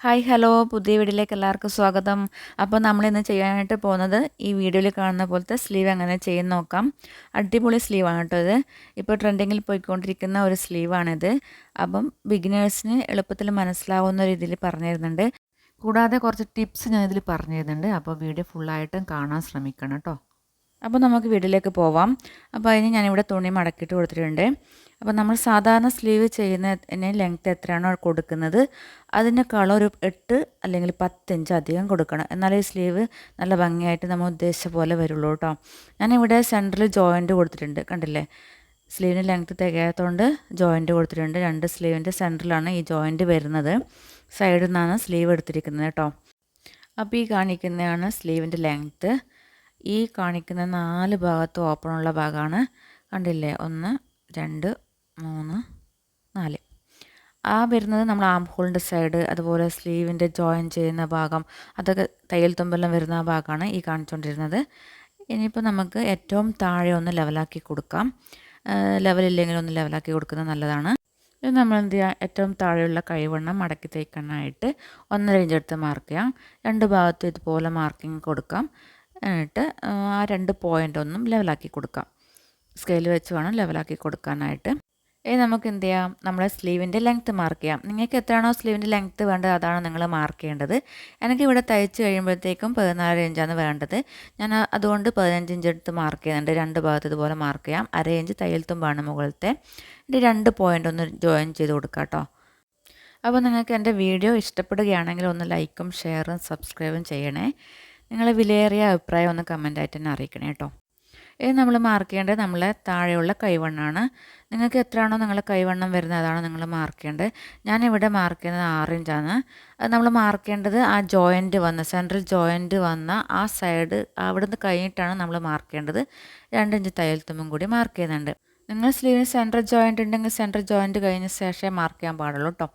Hi hello. പുതിയ വീഡിയോയിലേക്ക് എല്ലാവർക്കും സ്വാഗതം. അപ്പോൾ നമ്മൾ നമ്മളിന്ന് ചെയ്യാനായിട്ട് പോകുന്നത് ഈ വീഡിയോയിൽ കാണുന്ന പോലത്തെ സ്ലീവ് എങ്ങനെ ചെയ്യുന്ന നോക്കാം. അടിപൊളി സ്ലീവാണ് കേട്ടോ ഇത്. ഇപ്പോൾ ട്രെൻഡിങ്ങിൽ പോയിക്കൊണ്ടിരിക്കുന്ന ഒരു സ്ലീവാണിത് അപ്പം ബിഗിനേഴ്സിന് എളുപ്പത്തിൽ മനസ്സിലാവുന്ന രീതിയിൽ പറഞ്ഞു തരുന്നുണ്ട്. കൂടാതെ കുറച്ച് ടിപ്സ് ഞാൻ ഇതിൽ പറഞ്ഞു തരുന്നുണ്ട്. അപ്പോൾ വീഡിയോ ഫുള്ളായിട്ടും കാണാൻ ശ്രമിക്കണം കേട്ടോ. അപ്പോൾ നമുക്ക് വീട്ടിലേക്ക് പോവാം. അപ്പോൾ അതിന് ഞാനിവിടെ തുണി മടക്കിയിട്ട് കൊടുത്തിട്ടുണ്ട്. അപ്പോൾ നമ്മൾ സാധാരണ സ്ലീവ് ചെയ്യുന്നതിന് ലെങ്ത്ത് എത്രയാണോ കൊടുക്കുന്നത് അതിനേക്കാളും ഒരു എട്ട് അല്ലെങ്കിൽ പത്തിഞ്ച് അധികം കൊടുക്കണം. എന്നാലേ ഈ സ്ലീവ് നല്ല ഭംഗിയായിട്ട് നമ്മൾ ഉദ്ദേശിച്ച പോലെ വരുള്ളൂ കേട്ടോ ഞാനിവിടെ സെന്ററിൽ ജോയിന്റ് കൊടുത്തിട്ടുണ്ട്. കണ്ടില്ലേ? സ്ലീവിന് ലെങ്ത്ത് തികയാത്തതുകൊണ്ട് ജോയിന്റ് കൊടുത്തിട്ടുണ്ട്. രണ്ട് സ്ലീവിന്റെ സെന്ററിലാണ് ഈ ജോയിന്റ് വരുന്നത്. സൈഡിൽ നിന്നാണ് സ്ലീവ് എടുത്തിരിക്കുന്നത് കേട്ടോ അപ്പോൾ ഈ കാണിക്കുന്നതാണ് സ്ലീവിന്റെ ലെങ്ത്ത് ഈ കാണിക്കുന്ന നാല് ഭാഗത്തും ഓപ്പണുള്ള ഭാഗമാണ്. കണ്ടില്ലേ? ഒന്ന് രണ്ട് മൂന്ന് നാല്. ആ വരുന്നത് നമ്മൾ ആം ഹോളിന്റെ സൈഡ് അതുപോലെ സ്ലീവിന്റെ ജോയിൻ ചെയ്യുന്ന ഭാഗം അതൊക്കെ തയ്യൽ തുമ്പെല്ലാം വരുന്ന ആ ഭാഗമാണ് ഈ കാണിച്ചുകൊണ്ടിരുന്നത് ഇനിയിപ്പോൾ നമുക്ക് ഏറ്റവും താഴെ ഒന്ന് ലെവലാക്കി കൊടുക്കാം. ലെവലില്ലെങ്കിൽ ഒന്ന് ലെവലാക്കി കൊടുക്കുന്നത് നല്ലതാണ്. ഇത് നമ്മൾ എന്ത് ചെയ്യുക ഏറ്റവും താഴെയുള്ള കൈവണ്ണം മടക്കി തയ്ക്കാനായിട്ട് ഒന്നര ഇഞ്ചെടുത്ത് മാർക്ക് ചെയ്യാം. രണ്ട് ഭാഗത്തും ഇതുപോലെ മാർക്കിംഗ് കൊടുക്കാം. എന്നിട്ട് ആ രണ്ട് പോയിന്റ് ഒന്നും ലെവലാക്കി കൊടുക്കാം. സ്കെയിൽ വെച്ച് വേണം ലെവലാക്കി കൊടുക്കാനായിട്ട്. ഇനി നമുക്ക് എന്ത് ചെയ്യാം? നമ്മുടെ സ്ലീവിന്റെ ലെങ്ത്ത് മാർക്ക് ചെയ്യാം. നിങ്ങൾക്ക് എത്രയാണോ സ്ലീവിന്റെ ലെങ്ത്ത് വേണ്ടത് അതാണ് നിങ്ങൾ മാർക്ക് ചെയ്യേണ്ടത്. എനിക്ക് ഇവിടെ തയ്ച്ച് കഴിയുമ്പോഴത്തേക്കും പതിനാല് ഇഞ്ചാണ് വേണ്ടത്. ഞാൻ അതുകൊണ്ട് പതിനഞ്ച് ഇഞ്ച് എടുത്ത് മാർക്ക് ചെയ്യുന്നുണ്ട്. രണ്ട് ഭാഗത്ത് ഇതുപോലെ മാർക്ക് ചെയ്യാം. അര ഇഞ്ച് തയ്യൽ തുമ്പാണ് മുകളിലത്തെ. എന്റെ രണ്ട് പോയിന്റ് ഒന്ന് ജോയിൻ ചെയ്ത് കൊടുക്കാം കേട്ടോ. അപ്പോൾ നിങ്ങൾക്ക് എന്റെ വീഡിയോ ഇഷ്ടപ്പെടുകയാണെങ്കിൽ ഒന്ന് ലൈക്കും ഷെയറും സബ്സ്ക്രൈബും ചെയ്യണേ. നിങ്ങളെ വിലയേറിയ അഭിപ്രായം ഒന്ന് കമന്റായിട്ട് തന്നെ അറിയിക്കണേ കേട്ടോ ഇത് നമ്മൾ മാർക്ക് ചെയ്യേണ്ടത് നമ്മളെ താഴെയുള്ള കൈവണ്ണാണ്. നിങ്ങൾക്ക് എത്രയാണോ നിങ്ങളെ കൈവണ്ണം വരുന്നത് അതാണ് നിങ്ങൾ മാർക്ക് ചെയ്യേണ്ടത്. ഞാനിവിടെ മാർക്ക് ചെയ്യുന്നത് ആറ് ഇഞ്ചാണ് അത് നമ്മൾ മാർക്ക് ചെയ്യേണ്ടത് ആ ജോയിന്റ് വന്ന സെൻട്രൽ ജോയിന്റ് വന്ന ആ സൈഡ് അവിടെ നിന്ന് കഴിഞ്ഞിട്ടാണ് നമ്മൾ മാർക്ക് ചെയ്യേണ്ടത്. രണ്ട് ഇഞ്ച് തയ്യൽ തുമ്പും കൂടി മാർക്ക് ചെയ്യുന്നുണ്ട്. നിങ്ങൾ സ്ലീവിന് സെൻട്രൽ ജോയിന്റ് ഉണ്ടെങ്കിൽ സെൻട്രൽ ജോയിന്റ് കഴിഞ്ഞ ശേഷമേ മാർക്ക് ചെയ്യാൻ പാടുള്ളൂ കേട്ടോ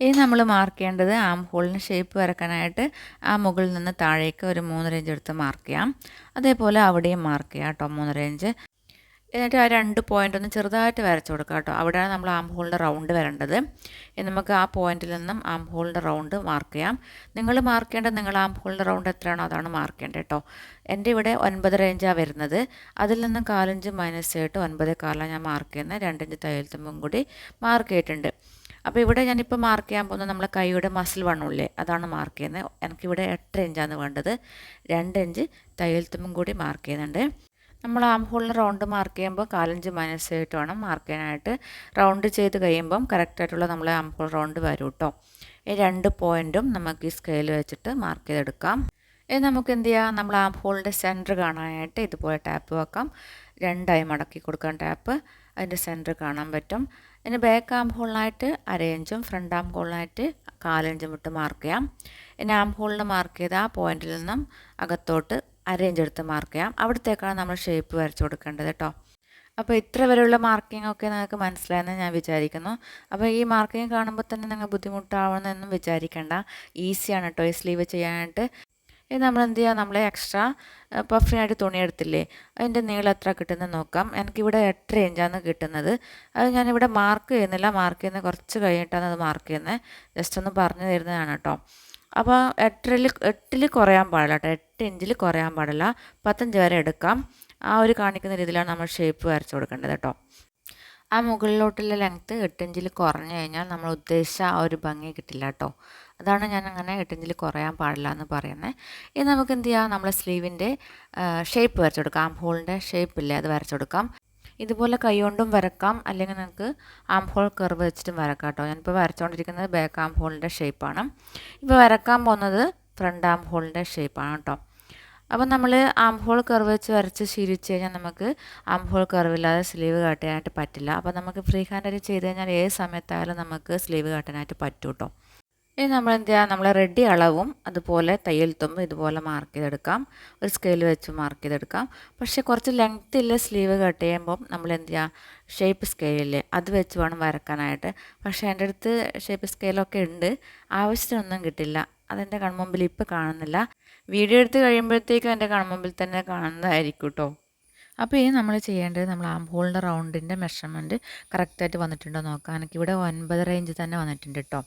ഇനി നമ്മൾ മാർക്ക് ചെയ്യേണ്ടത് ആം ഹോളിന് ഷേപ്പ് വരക്കാനായിട്ട് ആ മുകളിൽ നിന്ന് താഴേക്ക് ഒരു മൂന്നര ഇഞ്ച് എടുത്ത് മാർക്ക് ചെയ്യാം. അതേപോലെ അവിടെയും മാർക്ക് ചെയ്യാം കേട്ടോ മൂന്നര ഇഞ്ച് എന്നിട്ട് ആ രണ്ട് പോയിന്റ് ഒന്ന് ചെറുതായിട്ട് വരച്ചു കൊടുക്കാം കേട്ടോ. അവിടെയാണ് നമ്മൾ ആം ഹോളിന്റെ റൗണ്ട് വരേണ്ടത്. നമുക്ക് ആ പോയിന്റിൽ നിന്നും ആം ഹോളിന്റെ റൗണ്ട് മാർക്ക് ചെയ്യാം. നിങ്ങൾ മാർക്ക് ചെയ്യേണ്ടത് നിങ്ങൾ ആം ഹോളിന്റെ റൗണ്ട് എത്രയാണോ അതാണ് മാർക്ക് ചെയ്യേണ്ടത് കേട്ടോ. എന്റെ ഇവിടെ ഒൻപത് റേഞ്ചാണ് വരുന്നത്. അതിൽ നിന്നും കാലഞ്ച് മൈനസ് ചെയ്തിട്ട് ഒൻപത് കാലാണ് ഞാൻ മാർക്ക് ചെയ്യുന്നത്. രണ്ടിഞ്ച് തയ്യൽ തുമ്പും കൂടി മാർക്ക് ചെയ്തിട്ടുണ്ട്. അപ്പോൾ ഇവിടെ ഞാനിപ്പോൾ മാർക്ക് ചെയ്യാൻ പോകുന്നത് നമ്മളെ കൈയുടെ മസിൽ വണ്ണമില്ലേ അതാണ് മാർക്ക് ചെയ്യുന്നത്. എനിക്കിവിടെ എട്ട് ഇഞ്ചാണ് വേണ്ടത്. രണ്ട് ഇഞ്ച് തയ്യൽത്തുമ്പും കൂടി മാർക്ക് ചെയ്യുന്നുണ്ട്. നമ്മൾ ആം ഹോളിൽ റൗണ്ട് മാർക്ക് ചെയ്യുമ്പോൾ കാലഞ്ച് മൈനസ് ആയിട്ട് വേണം മാർക്ക് ചെയ്യാനായിട്ട്. റൗണ്ട് ചെയ്ത് കഴിയുമ്പം കറക്റ്റായിട്ടുള്ള നമ്മളെ ആം ഹോൾ റൗണ്ട് വരും കേട്ടോ ഈ രണ്ട് പോയിന്റും നമുക്ക് ഈ സ്കെയിൽ വെച്ചിട്ട് മാർക്ക് ചെയ്തെടുക്കാം. ഇനി നമുക്ക് എന്ത് ചെയ്യാം? നമ്മൾ ആം ഹോളിന്റെ സെന്റർ കാണാനായിട്ട് ഇതുപോലെ ടാപ്പ് വെക്കാം. രണ്ടായി മടക്കി കൊടുക്കാൻ ടാപ്പ് അതിന്റെ സെന്റർ കാണാൻ പറ്റും. ഇനി ബാക്ക് ആം ഹോളിനായിട്ട് അരയഞ്ചും ഫ്രണ്ട് ആം ഹോളിനായിട്ട് കാലഞ്ചും വിട്ട് മാർക്ക് ചെയ്യാം. ഇനി ആം ഹോളിന് മാർക്ക് ചെയ്ത ആ പോയിന്റിൽ നിന്നും അകത്തോട്ട് അരയിഞ്ച് എടുത്ത് മാർക്ക് ചെയ്യാം. അവിടത്തേക്കാണ് നമ്മൾ ഷേപ്പ് വരച്ചു കൊടുക്കേണ്ടത് കേട്ടോ അപ്പോൾ ഇത്ര വരെയുള്ള മാർക്കിംഗ് ഒക്കെ നിങ്ങൾക്ക് മനസ്സിലായെന്ന് ഞാൻ വിചാരിക്കുന്നു. അപ്പോൾ ഈ മാർക്കിംഗ് കാണുമ്പോൾ തന്നെ നിങ്ങൾ ബുദ്ധിമുട്ടാവണമെന്നൊന്നും വിചാരിക്കേണ്ട. ഈസിയാണ് കേട്ടോ ഈ സ്ലീവ് ചെയ്യാനായിട്ട്. ഇത് നമ്മൾ എന്ത് ചെയ്യുക നമ്മൾ എക്സ്ട്രാ പഫിനായിട്ട് തുണി എടുത്തില്ലേ? അതിന്റെ നീളം എത്ര കിട്ടുന്നത് നോക്കാം. എനിക്കിവിടെ എട്ട് ഇഞ്ചാണ് കിട്ടുന്നത്. അത് ഞാനിവിടെ മാർക്ക് ചെയ്യുന്നില്ല. മാർക്ക് ചെയ്യുന്ന കുറച്ച് കഴിഞ്ഞിട്ടാണ് അത് മാർക്ക് ചെയ്യുന്നത്. ജസ്റ്റ് ഒന്ന് പറഞ്ഞു തരുന്നതാണ് കേട്ടോ. അപ്പോൾ എട്ടിൽ എട്ടിൽ കുറയാൻ പാടില്ല കേട്ടോ. എട്ട് ഇഞ്ചിൽ കുറയാൻ പാടില്ല. പത്തഞ്ച് വരെ എടുക്കാം. ആ ഒരു കാണിക്കുന്ന രീതിയിലാണ് നമ്മൾ ഷേപ്പ് വരച്ച് കൊടുക്കേണ്ടത് കേട്ടോ. ആ മുകളിലോട്ടുള്ള ലെങ്ത്ത് എട്ടിഞ്ചിൽ കുറഞ്ഞു കഴിഞ്ഞാൽ നമ്മൾ ഉദ്ദേശിച്ച ആ ഒരു ഭംഗി കിട്ടില്ല കേട്ടോ. അതാണ് ഞാൻ അങ്ങനെ എട്ടിഞ്ചിൽ കുറയാൻ പാടില്ല എന്ന് പറയുന്നത് ഇനി നമുക്ക് എന്ത് ചെയ്യാം? നമ്മളെ സ്ലീവിന്റെ ഷേപ്പ് വരച്ചെടുക്കാം. ആം ഹോളിന്റെ ഷേപ്പ് ഇല്ലേ അത് വരച്ചെടുക്കാം. ഇതുപോലെ കൈകൊണ്ടും വരക്കാം. അല്ലെങ്കിൽ നിങ്ങൾക്ക് ആം ഹോൾ കർവ് വെച്ചിട്ടും വരക്കാം കേട്ടോ. ഞാനിപ്പോൾ വരച്ചുകൊണ്ടിരിക്കുന്നത് ബാക്ക് ആം ഹോളിന്റെ ഷേപ്പാണ്. ഇപ്പോൾ വരക്കാൻ പോകുന്നത് ഫ്രണ്ട് ആം ഹോളിന്റെ ഷേപ്പാണ് കേട്ടോ. അപ്പോൾ നമ്മൾ ആം ഹോൾ കർവ് വെച്ച് വരച്ച് ശീലിച്ച് കഴിഞ്ഞാൽ നമുക്ക് ആം ഹോൾ കർവില്ലാതെ സ്ലീവ് കാട്ടാനായിട്ട് പറ്റില്ല. അപ്പോൾ നമുക്ക് ഫ്രീ ഹാൻഡ് ചെയ്ത് കഴിഞ്ഞാൽ ഏത് സമയത്തായാലും നമുക്ക് സ്ലീവ് കാട്ടാനായിട്ട് പറ്റും കേട്ടോ. ഇനി നമ്മൾ എന്ത് ചെയ്യുക നമ്മൾ റെഡി അളവും അതുപോലെ തയ്യൽ തുമ്പ് ഇതുപോലെ മാർക്ക് ചെയ്തെടുക്കാം. ഒരു സ്കെയിൽ വെച്ച് മാർക്ക് ചെയ്തെടുക്കാം. പക്ഷേ കുറച്ച് ലെങ്ത് ഇല്ല സ്ലീവ് കട്ട് ചെയ്യുമ്പം നമ്മൾ എന്ത് ചെയ്യുക ഷേപ്പ് സ്കെയിലില്ലേ അത് വെച്ച് വേണം വരക്കാനായിട്ട്. പക്ഷേ എന്റെ അടുത്ത് ഷേപ്പ് സ്കെയിലൊക്കെ ഉണ്ട്. ആവശ്യത്തിനൊന്നും കിട്ടില്ല. അതെന്റെ കൺമുമ്പിൽ ഇപ്പോൾ കാണുന്നില്ല. വീഡിയോ എടുത്ത് കഴിയുമ്പോഴത്തേക്കും എന്റെ കൺമുമ്പിൽ തന്നെ കാണുന്നതായിരിക്കും കേട്ടോ അപ്പോൾ ഇനി നമ്മൾ ചെയ്യേണ്ടത് നമ്മൾ ആം ഹോളിന്റെ റൗണ്ടിന്റെ മെഷർമെന്റ് കറക്റ്റായിട്ട് വന്നിട്ടുണ്ടോ നോക്കാം. എനിക്ക് ഇവിടെ ഒൻപത് റേഞ്ച് തന്നെ വന്നിട്ടുണ്ട് കേട്ടോ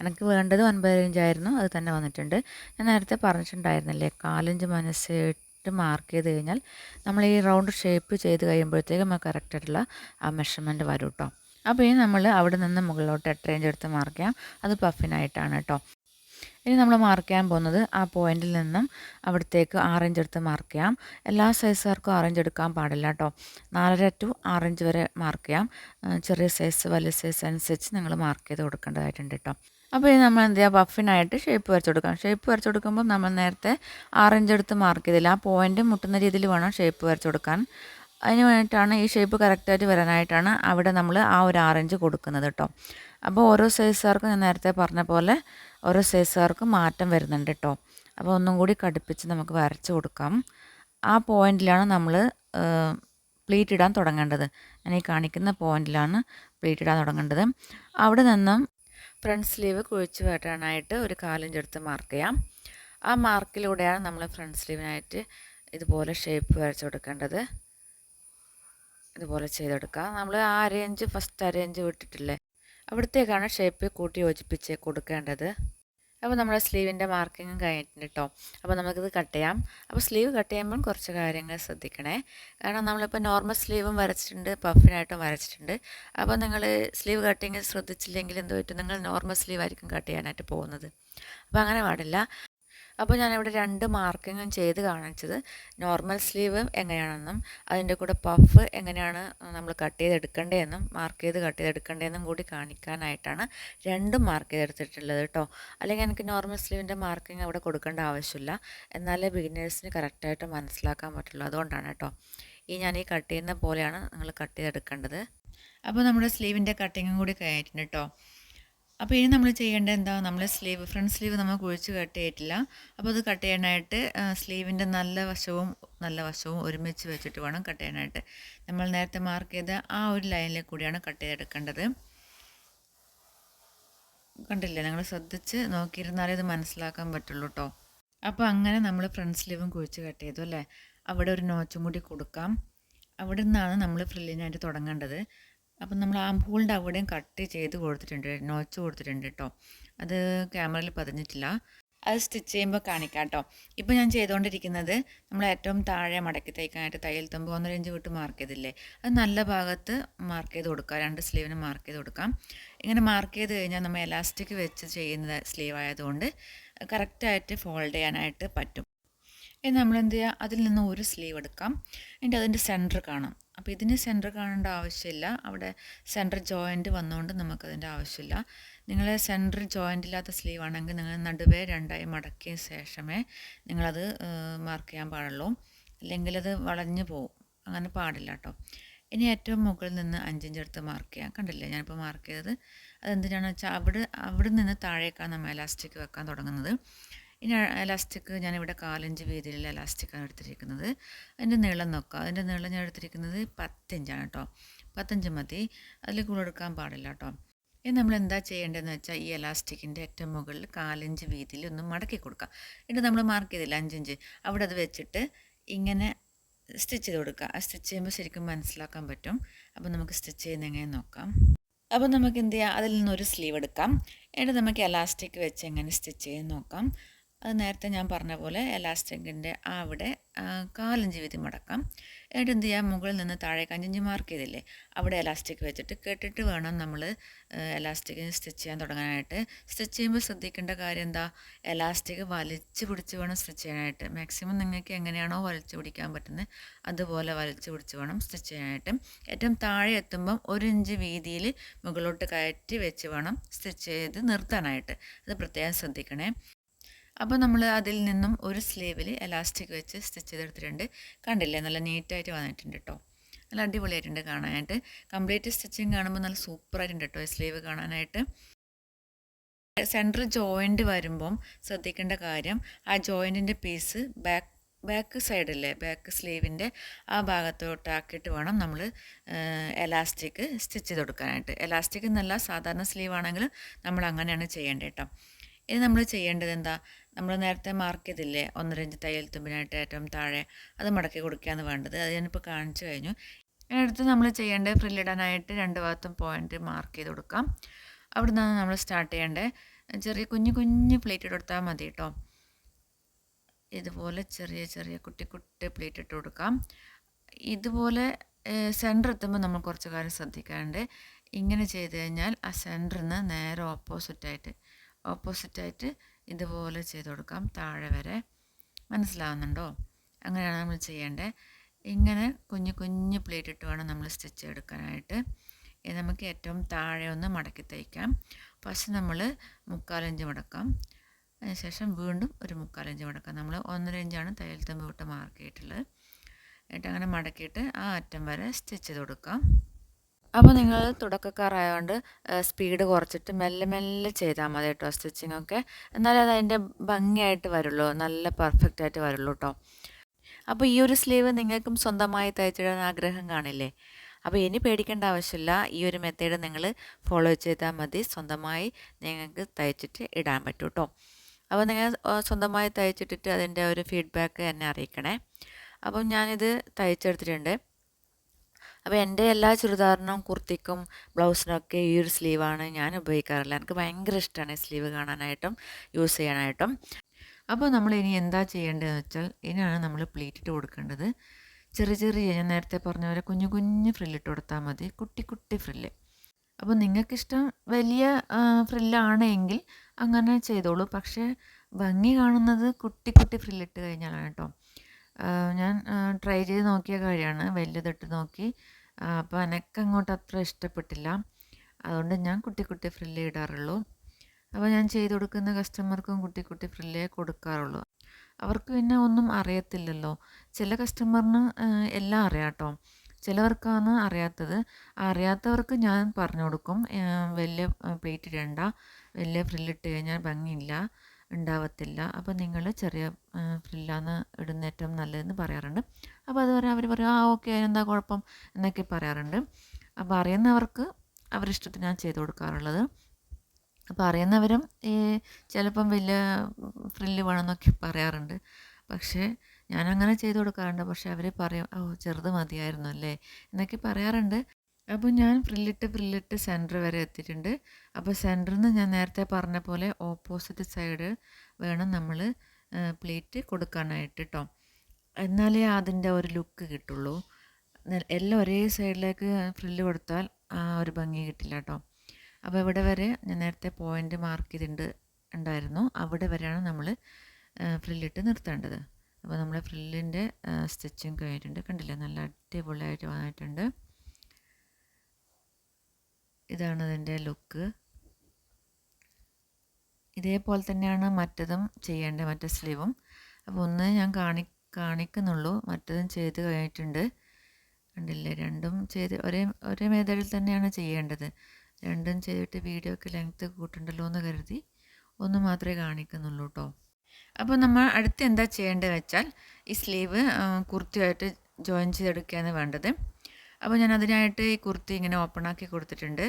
എനിക്ക് വേണ്ടത് ഒൻപത് റേഞ്ച് ആയിരുന്നു അത് തന്നെ വന്നിട്ടുണ്ട്. ഞാൻ നേരത്തെ പറഞ്ഞിട്ടുണ്ടായിരുന്നില്ലേ കാലഞ്ച് മനസ്സിട്ട് മാർക്ക് ചെയ്ത് കഴിഞ്ഞാൽ നമ്മൾ ഈ റൗണ്ട് ഷേപ്പ് ചെയ്ത് കഴിയുമ്പോഴത്തേക്കും നമുക്ക് കറക്റ്റായിട്ടുള്ള ആ മെഷർമെന്റ് വരും കേട്ടോ അപ്പോൾ ഇനി നമ്മൾ അവിടെ നിന്ന് മുകളിലോട്ട് എട്ട് റേഞ്ച് എടുത്ത് മാർക്ക് ചെയ്യാം. അത് പഫിനായിട്ടാണ് കേട്ടോ ഇനി നമ്മൾ മാർക്ക് ചെയ്യാൻ പോകുന്നത് ആ പോയിന്റിൽ നിന്നും അവിടത്തേക്ക് ആറഞ്ച് എടുത്ത് മാർക്ക് ചെയ്യാം. എല്ലാ സൈസുകാർക്കും ആറഞ്ച് എടുക്കാൻ പാടില്ല കേട്ടോ നാലര ടു ആറഞ്ച് വരെ മാർക്ക് ചെയ്യാം. ചെറിയ സൈസ് വലിയ സൈസ് അനുസരിച്ച് നിങ്ങൾ മാർക്ക് ചെയ്ത് കൊടുക്കേണ്ടതായിട്ടുണ്ട് കേട്ടോ അപ്പോൾ ഇനി നമ്മൾ എന്ത് ചെയ്യുക ബഫിനായിട്ട് ഷേപ്പ് വരച്ച് കൊടുക്കാം ഷേപ്പ് വരച്ച് കൊടുക്കുമ്പോൾ നമ്മൾ നേരത്തെ ആറഞ്ച് എടുത്ത് മാർക്ക് ചെയ്തില്ല. ആ പോയിന്റ് മുട്ടുന്ന രീതിയിൽ വേണം ഷേപ്പ് വരച്ച് കൊടുക്കാൻ. അതിന് വേണ്ടിയിട്ടാണ് ഈ ഷേപ്പ് കറക്റ്റായിട്ട് വരാനായിട്ടാണ് അവിടെ നമ്മൾ ആ ഒരു ആറഞ്ച് കൊടുക്കുന്നത് കേട്ടോ അപ്പോൾ ഓരോ സൈസുകാർക്കും ഞാൻ നേരത്തെ പറഞ്ഞ പോലെ ഓരോ സൈസുകാർക്കും മാറ്റം വരുന്നുണ്ട് കേട്ടോ അപ്പോൾ ഒന്നും കൂടി കടുപ്പിച്ച് നമുക്ക് വരച്ച് കൊടുക്കാം. ആ പോയിന്റിലാണ് നമ്മൾ പ്ലീറ്റ് ഇടാൻ തുടങ്ങേണ്ടത്. ഞാൻ ഈ കാണിക്കുന്ന പോയിന്റിലാണ് പ്ലീറ്റ് ഇടാൻ തുടങ്ങേണ്ടത്. അവിടെ നിന്നും ഫ്രണ്ട് സ്ലീവ് കുഴിച്ച് വെട്ടാനായിട്ട് ഒരു കാലിന്റെ അടുത്ത് മാർക്ക് ചെയ്യാം. ആ മാർക്കിലൂടെയാണ് നമ്മൾ ഫ്രണ്ട് സ്ലീവിനായിട്ട് ഇതുപോലെ ഷേപ്പ് വരച്ച് കൊടുക്കേണ്ടത്. ഇതുപോലെ ചെയ്തെടുക്കുക നമ്മൾ ആ അരേഞ്ച് ഫസ്റ്റ് അരേഞ്ച് വിട്ടിട്ടില്ലേ? അവിടത്തേക്കാണ് ഷേപ്പ് കൂട്ടി യോജിപ്പിച്ച് കൊടുക്കേണ്ടത്. അപ്പോൾ നമ്മുടെ സ്ലീവിന്റെ മാർക്കിങ്ങും കഴിഞ്ഞിട്ടുണ്ട് കേട്ടോ. അപ്പോൾ നമുക്കിത് കട്ട് ചെയ്യാം. അപ്പോൾ സ്ലീവ് കട്ട് ചെയ്യുമ്പോൾ കുറച്ച് കാര്യങ്ങൾ ശ്രദ്ധിക്കണേ. കാരണം നമ്മളിപ്പോൾ നോർമൽ സ്ലീവും വരച്ചിട്ടുണ്ട് പഫിനായിട്ടും വരച്ചിട്ടുണ്ട്. അപ്പോൾ നിങ്ങൾ സ്ലീവ് കട്ടിങ് ശ്രദ്ധിച്ചില്ലെങ്കിൽ എന്ത് പറ്റും? നിങ്ങൾ നോർമൽ സ്ലീവ് ആയിരിക്കും കട്ട് ചെയ്യാനായിട്ട് പോകുന്നത്. അപ്പോൾ അങ്ങനെ പാടില്ല. അപ്പോൾ ഞാനിവിടെ രണ്ട് മാർക്കിങ്ങും ചെയ്ത് കാണിച്ചത്. നോർമൽ സ്ലീവ് എങ്ങനെയാണെന്നും അതിന്റെ കൂടെ പഫ് എങ്ങനെയാണ് നമ്മൾ കട്ട് ചെയ്തെടുക്കേണ്ടതെന്നും മാർക്ക് ചെയ്ത് കട്ട് ചെയ്തെടുക്കേണ്ടതെന്നും കൂടി കാണിക്കാനായിട്ടാണ് രണ്ടും മാർക്ക് ചെയ്തെടുത്തിട്ടുള്ളത് കേട്ടോ അല്ലെങ്കിൽ എനിക്ക് നോർമൽ സ്ലീവിന്റെ മാർക്കിംഗ് അവിടെ കൊടുക്കേണ്ട ആവശ്യമില്ല. എന്നാലേ ബിഗിനേഴ്സിന് കറക്റ്റായിട്ട് മനസ്സിലാക്കാൻ പറ്റുള്ളൂ. അതുകൊണ്ടാണ് കേട്ടോ ഈ ഞാൻ ഈ കട്ട് ചെയ്യുന്ന പോലെയാണ് നിങ്ങൾ കട്ട് ചെയ്തെടുക്കേണ്ടത്. അപ്പോൾ നമ്മുടെ സ്ലീവിന്റെ കട്ടിങ്ങും കൂടി കഴിഞ്ഞിട്ടുണ്ട് കേട്ടോ അപ്പോൾ ഇനി നമ്മൾ ചെയ്യേണ്ടത് എന്താ? നമ്മൾ സ്ലീവ് ഫ്രണ്ട് സ്ലീവ് നമ്മൾ കുഴിച്ച് കട്ട് ചെയ്തിട്ടില്ല. അപ്പോൾ അത് കട്ട് ചെയ്യാനായിട്ട് സ്ലീവിന്റെ നല്ല വശവും നല്ല വശവും ഒരുമിച്ച് വെച്ചിട്ട് വേണം കട്ട് ചെയ്യാനായിട്ട്. നമ്മൾ നേരത്തെ മാർക്ക് ചെയ്ത ആ ഒരു ലൈനിൽ കൂടിയാണ് കട്ട് ചെയ്തെടുക്കേണ്ടത്. കണ്ടില്ലേ? നിങ്ങൾ ശ്രദ്ധിച്ച് നോക്കിയിരുന്നാലേ ഇത് മനസ്സിലാക്കാൻ പറ്റുള്ളൂ കേട്ടോ അപ്പോൾ അങ്ങനെ നമ്മൾ ഫ്രണ്ട് സ്ലീവും കുഴിച്ച് കട്ട് ചെയ്തു അല്ലേ? അവിടെ ഒരു നോച്ചും കൂടി കൊടുക്കാം. അവിടെ നിന്നാണ് നമ്മൾ ഫ്രില്ലിനായിട്ട് തുടങ്ങേണ്ടത്. അപ്പം നമ്മൾ ആംപൂളിന്റെ അവിടെയും കട്ട് ചെയ്ത് കൊടുത്തിട്ടുണ്ട് നോച്ച് കൊടുത്തിട്ടുണ്ട് കേട്ടോ അത് ക്യാമറയിൽ പതിഞ്ഞിട്ടില്ല. അത് സ്റ്റിച്ച് ചെയ്യുമ്പോൾ കാണിക്കാം കേട്ടോ ഇപ്പോൾ ഞാൻ ചെയ്തുകൊണ്ടിരിക്കുന്നത് നമ്മൾ ഏറ്റവും താഴെ മടക്കി തയ്ക്കാനായിട്ട് തയ്യൽ തുമ്പ് ഒന്നര ഇഞ്ച് വിട്ട് മാർക്ക് ചെയ്തില്ലേ? അത് നല്ല ഭാഗത്ത് മാർക്ക് ചെയ്ത് കൊടുക്കാം. രണ്ട് സ്ലീവിന് മാർക്ക് ചെയ്ത് കൊടുക്കാം. ഇങ്ങനെ മാർക്ക് ചെയ്ത് കഴിഞ്ഞാൽ നമ്മൾ എലാസ്റ്റിക് വെച്ച് ചെയ്യുന്ന സ്ലീവ് ആയതുകൊണ്ട് കറക്റ്റായിട്ട് ഫോൾഡ് ചെയ്യാനായിട്ട് പറ്റും. ഇനി നമ്മൾ എന്ത് ചെയ്യുക? അതിൽ നിന്ന് ഒരു സ്ലീവ് എടുക്കാം. എന്നിട്ട് അതിന്റെ സെന്റർ കാണാം. അപ്പോൾ ഇതിന് സെന്റർ കാണേണ്ട ആവശ്യമില്ല. അവിടെ സെന്റർ ജോയിന്റ് വന്നുകൊണ്ട് നമുക്കതിന്റെ ആവശ്യമില്ല. നിങ്ങൾ സെന്റർ ജോയിന്റ് ഇല്ലാത്ത സ്ലീവ് ആണെങ്കിൽ നിങ്ങൾ നടുവേ രണ്ടായി മടക്കിയ ശേഷമേ നിങ്ങളത് മാർക്ക് ചെയ്യാൻ പാടുള്ളൂ. അല്ലെങ്കിൽ അത് വളഞ്ഞു പോകും അങ്ങനെ പാടില്ല കേട്ടോ ഇനി ഏറ്റവും മുകളിൽ നിന്ന് അഞ്ചിഞ്ച് അടുത്ത് മാർക്ക് ചെയ്യാം. കണ്ടില്ലേ? ഞാനിപ്പോൾ മാർക്ക് ചെയ്തത്. അതെന്തിനാണെന്ന് വെച്ചാൽ അവിടെ അവിടെ നിന്ന് താഴേക്കാണ് നമ്മൾ എലാസ്റ്റിക് വെക്കാൻ തുടങ്ങുന്നത്. ഇനി എലാസ്റ്റിക് ഞാനിവിടെ കാലഞ്ച് വീതിയിലുള്ള എലാസ്റ്റിക്കാണ് എടുത്തിരിക്കുന്നത്. അതിന്റെ നീളം നോക്കുക അതിന്റെ നീളം ഞാൻ എടുത്തിരിക്കുന്നത് പത്തിഞ്ചാണ് കേട്ടോ പത്തഞ്ച് മതി. അതിൽ കൂടെ എടുക്കാൻ പാടില്ല കേട്ടോ ഇനി നമ്മൾ എന്താ ചെയ്യേണ്ടതെന്ന് വെച്ചാൽ ഈ എലാസ്റ്റിക്കിന്റെ ഏറ്റവും മുകളിൽ കാലഞ്ച് വീതിയിൽ ഒന്ന് മടക്കി കൊടുക്കുക എന്നിട്ട് നമ്മൾ മാർക്ക് ചെയ്തില്ല അഞ്ചിഞ്ച്? അവിടെ അത് വെച്ചിട്ട് ഇങ്ങനെ സ്റ്റിച്ച് ചെയ്ത് കൊടുക്കുക. ആ സ്റ്റിച്ച് ചെയ്യുമ്പോൾ ശരിക്കും മനസ്സിലാക്കാൻ പറ്റും. അപ്പോൾ നമുക്ക് സ്റ്റിച്ച് ചെയ്യുന്ന എങ്ങനെ നോക്കാം. അപ്പോൾ നമുക്ക് എന്ത് ചെയ്യാം? അതിൽ നിന്നൊരു സ്ലീവ് എടുക്കാം. എന്നിട്ട് നമുക്ക് എലാസ്റ്റിക് വെച്ച് എങ്ങനെ സ്റ്റിച്ച് ചെയ്ത് നോക്കാം. അത് നേരത്തെ ഞാൻ പറഞ്ഞ പോലെ എലാസ്റ്റിക്കിന്റെ അവിടെ കാലഞ്ച് വീതി മടക്കാം. എന്നിട്ട് എന്ത് ചെയ്യാം? മുകളിൽ നിന്ന് താഴേക്ക് അഞ്ചഞ്ച് മാർക്ക് ചെയ്തില്ലേ? അവിടെ എലാസ്റ്റിക് വെച്ചിട്ട് കെട്ടിട്ട് വേണം നമ്മൾ എലാസ്റ്റിക് സ്റ്റിച്ച് ചെയ്യാൻ തുടങ്ങാനായിട്ട്. സ്റ്റിച്ച് ചെയ്യുമ്പോൾ ശ്രദ്ധിക്കേണ്ട കാര്യം എന്താ? എലാസ്റ്റിക് വലിച്ച് പിടിച്ച് വേണം സ്റ്റിച്ച് ചെയ്യാനായിട്ട്. മാക്സിമം നിങ്ങൾക്ക് എങ്ങനെയാണോ വലിച്ചു പിടിക്കാൻ പറ്റുന്നത് അതുപോലെ വലിച്ചു പിടിച്ച് വേണം സ്റ്റിച്ച് ചെയ്യാനായിട്ട്. ഏറ്റവും താഴെ എത്തുമ്പം ഒരു ഇഞ്ച് വീതിയിൽ മുകളിലോട്ട് കയറ്റി വെച്ച് വേണം സ്റ്റിച്ച് ചെയ്ത് നിർത്താനായിട്ട്. അത് പ്രത്യേകം ശ്രദ്ധിക്കണേ. അപ്പോൾ നമ്മൾ അതിൽ നിന്നും ഒരു സ്ലീവിൽ എലാസ്റ്റിക് വെച്ച് സ്റ്റിച്ച് ചെയ്തെടുത്തിട്ടുണ്ട്. കണ്ടില്ലേ? നല്ല നീറ്റായിട്ട് വന്നിട്ടുണ്ട് കേട്ടോ നല്ല അടിപൊളിയായിട്ടുണ്ട് കാണാനായിട്ട്. കംപ്ലീറ്റ് സ്റ്റിച്ചിങ് കാണുമ്പോൾ നല്ല സൂപ്പറായിട്ടുണ്ട് കേട്ടോ ഈ സ്ലീവ് കാണാനായിട്ട്. സെൻട്രൽ ജോയിന്റ് വരുമ്പം ശ്രദ്ധിക്കേണ്ട കാര്യം ആ ജോയിന്റിന്റെ പീസ് ബാക്ക് ബാക്ക് സൈഡല്ലേ? ബാക്ക് സ്ലീവിന്റെ ആ ഭാഗത്തോട്ടാക്കിയിട്ട് വേണം നമ്മൾ എലാസ്റ്റിക് സ്റ്റിച്ച് ചെയ്ത് കൊടുക്കാനായിട്ട്. എലാസ്റ്റിക് എന്നല്ല സാധാരണ സ്ലീവ് നമ്മൾ അങ്ങനെയാണ് ചെയ്യേണ്ടത് കേട്ടോ ഇനി നമ്മൾ ചെയ്യേണ്ടത് എന്താ? നമ്മൾ നേരത്തെ മാർക്ക് ചെയ്തില്ലേ? ഒന്നര ഇഞ്ച് തയ്യൽ തുമ്പിനായിട്ട് ഏറ്റവും താഴെ അത് മടക്കി കൊടുക്കുകയാണ് വേണ്ടത്. അത് ഞാനിപ്പോൾ കാണിച്ചു കഴിഞ്ഞു. അടുത്ത് നമ്മൾ ചെയ്യേണ്ടത് ഫ്രില്ലിടാനായിട്ട് രണ്ട് ഭാഗത്തും പോയിന്റ് മാർക്ക് ചെയ്ത് കൊടുക്കാം. അവിടെ നിന്നാണ് നമ്മൾ സ്റ്റാർട്ട് ചെയ്യേണ്ടത്. ചെറിയ കുഞ്ഞു കുഞ്ഞു പ്ലേറ്റ് കൊടുത്താൽ മതി കേട്ടോ ഇതുപോലെ ചെറിയ ചെറിയ കുട്ടി കുട്ടി പ്ലേറ്റ് ഇട്ട് കൊടുക്കാം. ഇതുപോലെ സെന്റർ എത്തുമ്പോൾ നമ്മൾ കുറച്ച് കാര്യം ശ്രദ്ധിക്കാറുണ്ട് ഇങ്ങനെ ചെയ്ത് കഴിഞ്ഞാൽ ആ സെന്ററിൽ നിന്ന് നേരെ ഓപ്പോസിറ്റായിട്ട് ഓപ്പോസിറ്റായിട്ട് ഇതുപോലെ ചെയ്ത് കൊടുക്കാം. താഴെ വരെ. മനസ്സിലാവുന്നുണ്ടോ? അങ്ങനെയാണ് നമ്മൾ ചെയ്യേണ്ടത്. ഇങ്ങനെ കുഞ്ഞു കുഞ്ഞു പ്ലേറ്റ് ഇട്ട് വേണം നമ്മൾ സ്റ്റിച്ച് എടുക്കാനായിട്ട്. ഇത് നമുക്ക് ഏറ്റവും താഴെ ഒന്ന് മടക്കി തയ്ക്കാം ഫസ്റ്റ് നമ്മൾ മുക്കാലഞ്ച് മടക്കാം. അതിനുശേഷം വീണ്ടും ഒരു മുക്കാലഞ്ച് മടക്കാം. നമ്മൾ ഒന്നര ഇഞ്ചാണ് തയ്യൽ തുമ്പ് വിട്ട് മാർക്ക് ചെയ്തിട്ടുള്ളത്. എന്നിട്ട് അങ്ങനെ മടക്കിയിട്ട് ആ അറ്റം വരെ സ്റ്റിച്ച് ചെയ്ത് കൊടുക്കാം. അപ്പോൾ നിങ്ങൾ തുടക്കക്കാരായതുകൊണ്ട് സ്പീഡ് കുറച്ചിട്ട് മെല്ലെ മെല്ലെ ചെയ്താൽ മതി കേട്ടോ സ്റ്റിച്ചിങ് ഒക്കെ എന്നാലേ അത് അതിന്റെ ഭംഗിയായിട്ട് വരുള്ളൂ നല്ല പെർഫെക്റ്റ് ആയിട്ട് വരുള്ളൂ കേട്ടോ അപ്പോൾ ഈ ഒരു സ്ലീവ് നിങ്ങൾക്കും സ്വന്തമായി തയ്ച്ചിടാൻ ആഗ്രഹം കാണില്ലേ? അപ്പോൾ ഇനി പേടിക്കേണ്ട ആവശ്യമില്ല ഈ ഒരു മെത്തേഡ് നിങ്ങൾ ഫോളോ ചെയ്താൽ മതി സ്വന്തമായി നിങ്ങൾക്ക് തയ്ച്ചിട്ട് ഇടാൻ പറ്റും കേട്ടോ അപ്പോൾ നിങ്ങൾ സ്വന്തമായി തയ്ച്ചിട്ടിട്ട് അതിന്റെ ഒരു ഫീഡ്ബാക്ക് എന്നെ അറിയിക്കണേ. അപ്പം ഞാനിത് തയ്ച്ചെടുത്തിട്ടുണ്ട്. അപ്പോൾ എന്റെ എല്ലാ ചുരിദാറിനും കുർത്തിക്കും ബ്ലൗസിനൊക്കെ ഈ ഒരു സ്ലീവാണ് ഞാൻ ഉപയോഗിക്കാറില്ല. എനിക്ക് ഭയങ്കര ഇഷ്ടമാണ് ഈ സ്ലീവ് കാണാനായിട്ടും യൂസ് ചെയ്യാനായിട്ടും. അപ്പോൾ നമ്മൾ ഇനി എന്താ ചെയ്യേണ്ടതെന്ന് വെച്ചാൽ ഇനിയാണ് നമ്മൾ പ്ലീറ്റ് ഇട്ട് കൊടുക്കേണ്ടത്. ചെറിയ ചെറിയ ഞാൻ നേരത്തെ പറഞ്ഞ പോലെ കുഞ്ഞു കുഞ്ഞു ഫ്രില്ലിട്ട് കൊടുത്താൽ മതി. കുട്ടി കുട്ടി ഫ്രില്ല് അപ്പോൾ നിങ്ങൾക്കിഷ്ടം വലിയ ഫ്രില്ലാണെങ്കിൽ അങ്ങനെ ചെയ്തോളൂ. പക്ഷേ ഭംഗി കാണുന്നത് കുട്ടി കുട്ടി ഫ്രില്ലിട്ട് കഴിഞ്ഞാലാണ് കേട്ടോ ഞാൻ ട്രൈ ചെയ്ത് നോക്കിയ കാര്യമാണ്. വലുതിട്ട് നോക്കി അപ്പോൾ എനിക്ക് അങ്ങോട്ട് അത്ര ഇഷ്ടപ്പെട്ടില്ല. അതുകൊണ്ട് ഞാൻ കുട്ടി കുട്ടി ഫ്രില്ല് ഇടാറുള്ളൂ. അപ്പോൾ ഞാൻ ചെയ്ത് കൊടുക്കുന്ന കസ്റ്റമർക്കും കുട്ടി കുട്ടി ഫ്രില്ലേ കൊടുക്കാറുള്ളൂ. അവർക്ക് പിന്നെ ഒന്നും അറിയത്തില്ലല്ലോ. ചില കസ്റ്റമറിന് എല്ലാം അറിയാം കേട്ടോ. ചിലവർക്കാണ് അറിയാത്തത്. അറിയാത്തവർക്ക് ഞാൻ പറഞ്ഞു കൊടുക്കും. വലിയ പ്ലേറ്റ് ഇടണ്ട. വലിയ ഫ്രില്ലിട്ട് കഴിഞ്ഞാൽ ഭംഗിയില്ല. ഉണ്ടാവത്തില്ല. അപ്പോൾ നിങ്ങൾ ചെറിയ ഫ്രില്ലാണ് ഇടുന്ന ഏറ്റവും നല്ലതെന്ന് പറയാറുണ്ട്. അപ്പോൾ അതുവരെ അവർ പറയും ആ ഓക്കെ അതിനെന്താ കുഴപ്പം? എന്നൊക്കെ പറയാറുണ്ട്. അപ്പോൾ അറിയുന്നവർക്ക് അവരിഷ്ടത്തിന് ഞാൻ ചെയ്തു കൊടുക്കാറുള്ളത്. അപ്പോൾ അറിയുന്നവരും ഈ ചിലപ്പം വലിയ ഫ്രില്ല് വേണമെന്നൊക്കെ പറയാറുണ്ട്. പക്ഷേ ഞാൻ അങ്ങനെ ചെയ്ത് കൊടുക്കാറുണ്ട്. പക്ഷേ അവർ പറയും ഓ ചെറുത് മതിയായിരുന്നു അല്ലേ? എന്നൊക്കെ പറയാറുണ്ട്. അപ്പോൾ ഞാൻ ഫ്രില്ലിട്ട് ഫ്രില്ലിട്ട് സെന്റർ വരെ എത്തിയിട്ടുണ്ട്. അപ്പോൾ സെന്ററിൽ നിന്ന് ഞാൻ നേരത്തെ പറഞ്ഞ പോലെ ഓപ്പോസിറ്റ് സൈഡ് വേണം നമ്മൾ പ്ലേറ്റ് കൊടുക്കാനായിട്ട് കേട്ടോ എന്നാലേ അതിന്റെ ഒരു ലുക്ക് കിട്ടുള്ളൂ. എല്ലാം ഒരേ സൈഡിലേക്ക് ഫ്രില്ല് കൊടുത്താൽ ആ ഒരു ഭംഗി കിട്ടില്ല കേട്ടോ അപ്പോൾ ഇവിടെ വരെ ഞാൻ നേരത്തെ പോയിന്റ് മാർക്ക് ചെയ്തിട്ടുണ്ട് ഉണ്ടായിരുന്നു. അവിടെ വരെയാണ് നമ്മൾ ഫ്രില്ലിട്ട് നിർത്തേണ്ടത്. അപ്പോൾ നമ്മുടെ ഫ്രില്ലിന്റെ സ്റ്റിച്ചിങ് കഴിഞ്ഞിട്ടുണ്ട്. കണ്ടില്ലേ? നല്ല അടിപൊളിയായിട്ട് വന്നിട്ടുണ്ട്. ഇതാണ് അതിന്റെ ലുക്ക്. ഇതേപോലെ തന്നെയാണ് മറ്റതും ചെയ്യേണ്ടത് മറ്റേ സ്ലീവും. അപ്പോൾ ഒന്ന് ഞാൻ കാണി കാണിക്കുന്നുള്ളൂ. മറ്റതും ചെയ്ത് കഴിഞ്ഞിട്ടുണ്ട്. കണ്ടില്ലേ? രണ്ടും ചെയ്ത് ഒരേ ഒരേ മേഖലയിൽ തന്നെയാണ് ചെയ്യേണ്ടത്. രണ്ടും ചെയ്തിട്ട് വീഡിയോക്ക് ലെങ്ത്ത് കൂട്ടണ്ടല്ലോ എന്ന് കരുതി ഒന്ന് മാത്രമേ കാണിക്കുന്നുള്ളൂ കേട്ടോ അപ്പോൾ നമ്മൾ അടുത്ത് എന്താ ചെയ്യേണ്ടത് വെച്ചാൽ ഈ സ്ലീവ് കുർത്തിയായിട്ട് ജോയിൻ ചെയ്തെടുക്കുകയാണ് വേണ്ടത്. അപ്പോൾ ഞാൻ അതിനായിട്ട് ഈ കുർത്തി ഇങ്ങനെ ഓപ്പൺ ആക്കി കൊടുത്തിട്ടുണ്ട്.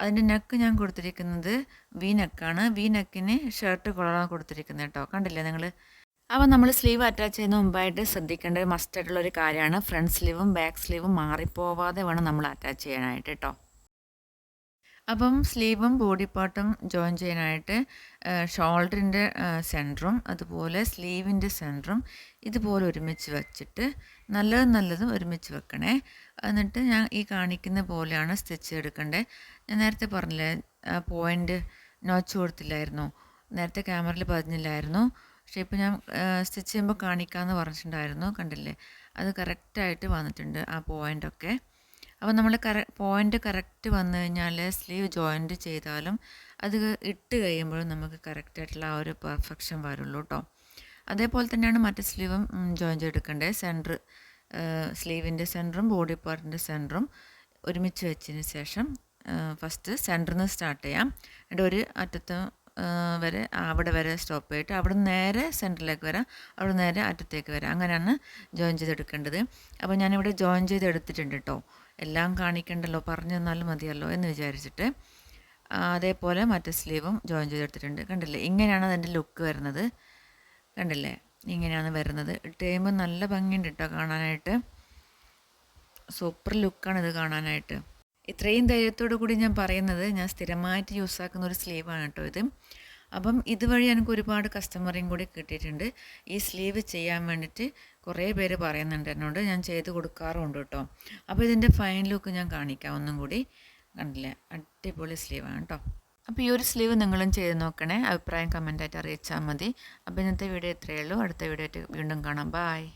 അതിന്റെ നെക്ക് ഞാൻ കൊടുത്തിരിക്കുന്നത് വി നെക്കാണ് വി നെക്കിന് ഷർട്ട് കൊളറാണ് കൊടുത്തിരിക്കുന്നത് കേട്ടോ കണ്ടില്ലേ നിങ്ങൾ? അപ്പോൾ നമ്മൾ സ്ലീവ് അറ്റാച്ച് ചെയ്യുന്ന മുമ്പായിട്ട് ശ്രദ്ധിക്കേണ്ട ഒരു മസ്റ്റായിട്ടുള്ള ഒരു കാര്യമാണ് ഫ്രണ്ട് സ്ലീവും ബാക്ക് സ്ലീവും മാറിപ്പോവാതെ വേണം നമ്മൾ അറ്റാച്ച് ചെയ്യാനായിട്ട് കേട്ടോ അപ്പം സ്ലീവും ബോഡി പാർട്ടും ജോയിൻ ചെയ്യാനായിട്ട് ഷോൾഡറിന്റെ സെന്ററും അതുപോലെ സ്ലീവിന്റെ സെന്ററും ഇതുപോലെ ഒരുമിച്ച് വെച്ചിട്ട് നല്ലത് നല്ലതും ഒരുമിച്ച് വെക്കണേ. എന്നിട്ട് ഞാൻ ഈ കാണിക്കുന്ന പോലെയാണ് സ്റ്റിച്ച് എടുക്കേണ്ടത് ഞാൻ നേരത്തെ പറഞ്ഞില്ലേ പോയിന്റ് നോച്ച് കൊടുത്തില്ലായിരുന്നു. നേരത്തെ ക്യാമറയിൽ പതിഞ്ഞില്ലായിരുന്നു. പക്ഷേ ഇപ്പോൾ ഞാൻ സ്റ്റിച്ച് ചെയ്യുമ്പോൾ കാണിക്കാമെന്ന് പറഞ്ഞിട്ടുണ്ടായിരുന്നു കണ്ടില്ലേ? അത് കറക്റ്റായിട്ട് വന്നിട്ടുണ്ട് ആ പോയിന്റൊക്കെ അപ്പോൾ നമ്മൾ കറ പോയിന്റ് കറക്റ്റ് വന്നു കഴിഞ്ഞാൽ സ്ലീവ് ജോയിന്റ് ചെയ്താലും അത് ഇട്ട് കഴിയുമ്പോഴും നമുക്ക് കറക്റ്റായിട്ടുള്ള ആ ഒരു പെർഫെക്ഷൻ വരുള്ളൂ കേട്ടോ അതേപോലെ തന്നെയാണ് മറ്റേ സ്ലീവും ജോയിൻ ചെയ്തെടുക്കേണ്ടത് സെന്റർ സ്ലീവിന്റെ സെന്ററും ബോഡി പാർട്ടിന്റെ സെന്ററും ഒരുമിച്ച് വെച്ചതിന് ശേഷം ഫസ്റ്റ് സെന്ററിൽ നിന്ന് സ്റ്റാർട്ട് ചെയ്യാം. എന്നിട്ട് ഒരു അറ്റത്ത് വരെ അവിടെ വരെ സ്റ്റോപ്പ് ചെയ്തിട്ട് അവിടെ നേരെ സെന്ററിലേക്ക് വരാം. അവിടെ നേരെ അറ്റത്തേക്ക് വരാം. അങ്ങനെയാണ് ജോയിൻ ചെയ്തെടുക്കേണ്ടത്. അപ്പോൾ ഞാനിവിടെ ജോയിൻ ചെയ്തെടുത്തിട്ടുണ്ട് കേട്ടോ എല്ലാം കാണിക്കണ്ടല്ലോ പറഞ്ഞു തന്നാലും മതിയല്ലോ എന്ന് വിചാരിച്ചിട്ട് അതേപോലെ മറ്റേ സ്ലീവും ജോയിൻ ചെയ്തെടുത്തിട്ടുണ്ട്. കണ്ടില്ലേ? ഇങ്ങനെയാണ് അതിന്റെ ലുക്ക് വരുന്നത്. കണ്ടില്ലേ? ഇങ്ങനെയാണ് വരുന്നത്. ഇട്ട് കഴിയുമ്പോൾ നല്ല ഭംഗിയുണ്ട് കേട്ടോ കാണാനായിട്ട്. സൂപ്പർ ലുക്കാണ് ഇത് കാണാനായിട്ട്. ഇത്രയും ധൈര്യത്തോടു കൂടി ഞാൻ പറയുന്നത് ഞാൻ സ്ഥിരമായിട്ട് യൂസ് ആക്കുന്ന ഒരു സ്ലീവാണ് കേട്ടോ ഇത്. അപ്പം ഇതുവഴി എനിക്ക് ഒരുപാട് കസ്റ്റമറേയും കൂടി കിട്ടിയിട്ടുണ്ട്. ഈ സ്ലീവ് ചെയ്യാൻ വേണ്ടിയിട്ട് കുറേ പേര് പറയുന്നുണ്ട് എന്നോട്. ഞാൻ ചെയ്ത് കൊടുക്കാറുമുണ്ട് കേട്ടോ. അപ്പോൾ ഇതിന്റെ ഫൈൻ ലുക്ക് ഞാൻ കാണിക്കാം ഒന്നും കൂടി. കണ്ടില്ലേ? അടിപൊളി സ്ലീവാണ് കേട്ടോ. അപ്പോൾ ഈ ഒരു സ്ലീവ് നിങ്ങളും ചെയ്ത് നോക്കണേ. അഭിപ്രായം കമന്റായിട്ട് അറിയിച്ചാൽ മതി. അപ്പോൾ ഇന്നത്തെ വീഡിയോ ഇത്രയേ ഉള്ളൂ. അടുത്ത വീഡിയോ ആയിട്ട് വീണ്ടും കാണാം. ബായ്